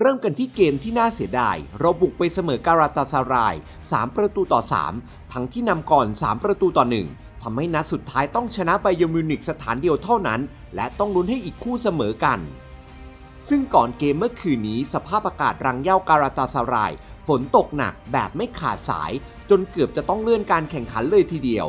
เริ่มกันที่เกมที่น่าเสียดายเราบุกไปเสมอการาตาซาราย 3 ประตูต่อ 3 ทั้งที่นำก่อน 3 ประตูต่อ 1ทำให้นัดสุดท้ายต้องชนะไบเยอร์มิวนิกสถานเดียวเท่านั้น และต้องลุ้นให้อีกคู่เสมอกัน ซึ่งก่อนเกมเมื่อคืนนี้สภาพอากาศรังเย้าการาตาซาราย ฝนตกหนักแบบไม่ขาดสาย จนเกือบจะต้องเลื่อนการแข่งขันเลยทีเดียว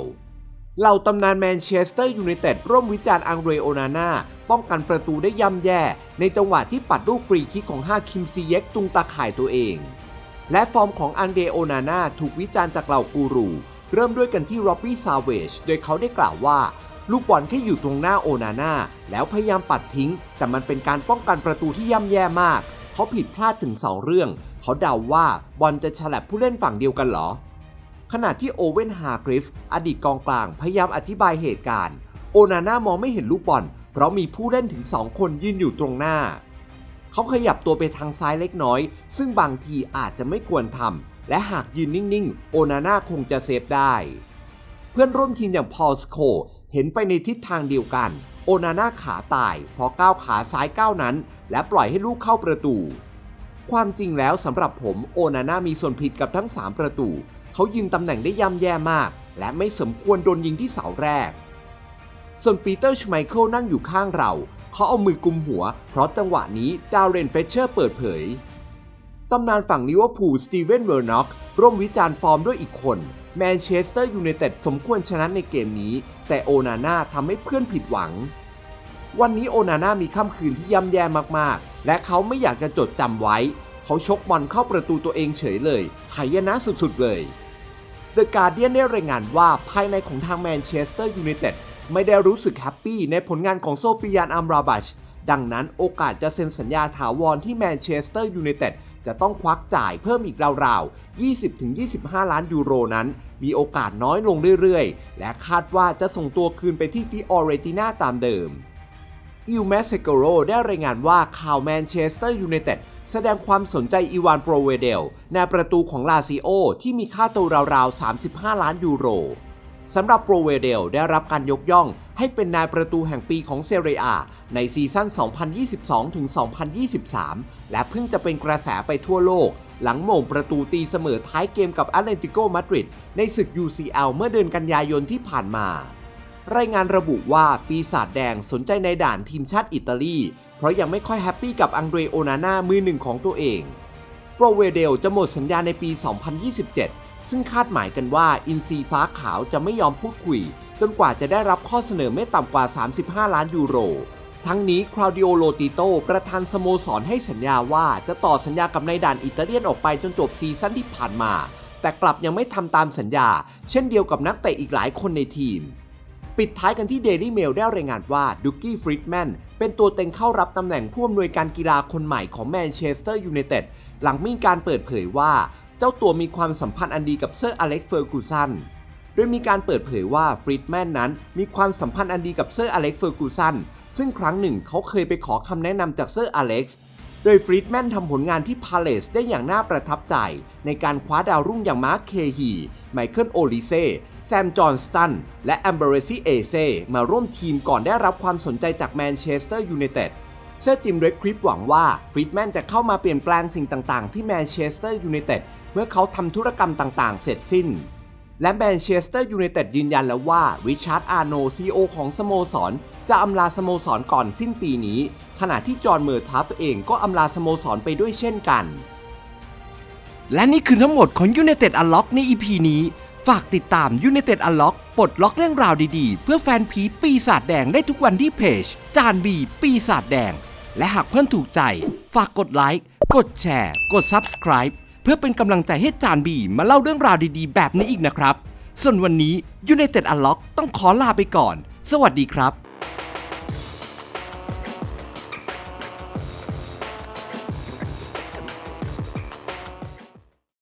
เหล่าตำนานแมนเชสเตอร์ยูไนเต็ดร่วมวิจารณ์อังเรโอนาน่าป้องกันประตูได้ย่ำแย่ ในจังหวะที่ปัดลูกฟรีคิกของฮาคิมซีเย็กตุงตาข่ายตัวเอง และฟอร์มของอังเดโอนาน่าถูกวิจารณ์จากเหล่ากูรู เริ่มด้วยกันที่โรบบี้ซาเวจโดยเขาได้กล่าวว่า ลูกบอลแค่อยู่ตรงหน้าโอนาน่าแล้วพยายามปัดทิ้ง แต่มันเป็นการป้องกันประตูที่ย่ำแย่มาก เขาผิดพลาดถึง 2 เรื่อง เขาเดาว่าบอลจะฉลับผู้เล่นฝั่งเดียวกันหรอขณะที่โอเวนฮาร์กริฟ อดีตกองกลางพยายามอธิบายเหตุการณ์ โอนาน่ามองไม่เห็นลูกบอล เพราะมีผู้เล่นถึง 2 คนยืนอยู่ตรงหน้า เขาขยับตัวไปทางซ้ายเล็กน้อย ซึ่งบางทีอาจจะไม่ควรทำและหากยืนนิ่งๆ โอนาน่าคงจะเซฟได้ เพื่อนร่วมทีมอย่างพอลสโคเห็นไปในทิศทางเดียวกัน โอนาน่าขาตายพอก้าวขาซ้ายก้าวนั้น และปล่อยให้ลูกเข้าประตู ความจริงแล้วสำหรับผมโอนาน่ามีส่วนผิดกับทั้ง 3 ประตู เขายืนตำแหน่งได้ย่ำแย่มาก และไม่สมควรโดนยิงที่เสาแรก ส่วนปีเตอร์ชไมเคิลนั่งอยู่ข้างเรา เขาเอามือกุมหัว เพราะจังหวะนี้ดาวเรนเฟเชอร์เปิดเผยตำนานฝั่งลิเวอร์พูลสตีเวนเวอร์น็อกร่วมวิจารณ์ฟอร์มด้วยอีกคนแมนเชสเตอร์ยูไนเต็ดสมควรชนะในเกมนี้ แต่โอนาน่าทำให้เพื่อนผิดหวัง วันนี้โอนาน่ามีค่ำคืนที่ย่ำแย่มากๆ และเขาไม่อยากจะจดจำไว้ เขาชกบอลเข้าประตูตัวเองเฉยเลยหายนะสุดๆเลย The Guardian ได้รายงานว่าภายในของทางแมนเชสเตอร์ยูไนเต็ด ไม่ได้รู้สึกแฮปปี้ในผลงานของโซฟิยานอัมราบัช ดังนั้นโอกาสจะเซ็นสัญญาถาวรที่แมนเชสเตอร์ยูไนเต็ดจะต้องควักจ่ายเพิ่มอีกราวๆ 20-25 ล้านยูโรนั้น มีโอกาสน้อยลงเรื่อยๆ และคาดว่าจะส่งตัวคืนไปที่ฟิออเรติน่าตามเดิม อิลเมสเซโกโรได้รายงานว่าข่าวแมนเชสเตอร์ยูไนเต็ดแสดงความสนใจอีวานโปรเวเดลในประตูของลาซิโอที่มีค่าตัวราวๆ 35 ล้านยูโร สำหรับโปรเวเดลได้รับการยกย่องให้เป็นนายประตูแห่งปีของเซเรียในซีซั่น 2022-2023 และเพิ่งจะเป็นกระแสไปทั่วโลก หลังโหม่งประตูตีเสมอท้ายเกมกับแอตเลติโกมาดริดในศึก UCL เมื่อเดือนกันยายนที่ผ่านมา รายงานระบุว่าปีศาจแดงสนใจในด่านทีมชาติอิตาลี เพราะยังไม่ค่อยแฮปปี้กับอังเดรโอนาน่ามือหนึ่งของตัวเอง โปรเวเดลจะหมดสัญญาในปี 2027 ซึ่งคาดหมายกันว่าอินซีฟ้าขาวจะไม่ยอมพูดคุย จนกว่าจะได้รับข้อเสนอไม่ต่ำกว่า 35 ล้านยูโร ทั้งนี้คราวดิโอโลติโตประธานสโมสรให้สัญญาว่าจะต่อสัญญากับนายด่านอิตาเลียนออกไปจนจบซีซั่นที่ผ่านมา แต่กลับยังไม่ทำตามสัญญา เช่นเดียวกับนักเตะอีกหลายคนในทีมปิดท้ายกันที่ Daily Mail ได้รายงานว่าดุกกี้ฟริดแมนเป็นตัวเต็งเข้ารับตำแหน่งผู้อำนวยการกีฬาคนใหม่ของแมนเชสเตอร์ยูไนเต็ดหลังมีการเปิดเผยว่า เจ้าตัวมีความสัมพันธ์อันดีกับเซอร์อเล็กซ์เฟอร์กูสันโดยมีการเปิดเผยว่าฟริดแมนนั้นมีความสัมพันธ์อันดีกับเซอร์อเล็กซ์เฟอร์กูสันซึ่งครั้งหนึ่งเขาเคยไปขอคำแนะนำจากเซอร์อเล็กซ์โดยฟรีดแมนทำผลงานที่พาเลสได้อย่างน่าประทับใจ ในการคว้าดาวรุ่งอย่างมาร์คเคฮีไมเคิลโอลิเซ่แซมจอห์นสตัน และแอมเบรซีเอเซ่มาร่วมทีมก่อนได้รับความสนใจจากแมนเชสเตอร์ยูไนเต็ดเซอร์จิมเรดคริปหวังว่าฟรีดแมนจะเข้ามาเปลี่ยนแปลงสิ่งต่างๆ ที่แมนเชสเตอร์ยูไนเต็ด เมื่อเขาทำธุรกรรมต่างๆ เสร็จสิ้น และแมนเชสเตอร์ยูไนเต็ดยืนยันแล้วว่าริชาร์ดอาร์โนซีโอของสโมสร จะอำลาสโมสรก่อนสิ้นปีนี้ ขณะที่จอห์นเมอร์ทัฟเองก็อำลาสโมสรไปด้วยเช่นกัน และนี่คือทั้งหมดของ United Unlock ใน EP นี้ ฝากติดตาม United Unlock ปลดล็อกเรื่องราวดีๆ เพื่อแฟนผีปีศาจแดงได้ทุกวันที่เพจ จานบีปีศาจแดง และหากเพื่อนถูกใจ ฝากกดไลค์กดแชร์ กด Subscribe เพื่อเป็นกำลังใจให้จานบีมาเล่าเรื่องราวดีๆ แบบนี้อีกนะครับ ส่วนวันนี้ยูเนเต็ดอัลล็อกต้องขอลาไปก่อน สวัสดีครับ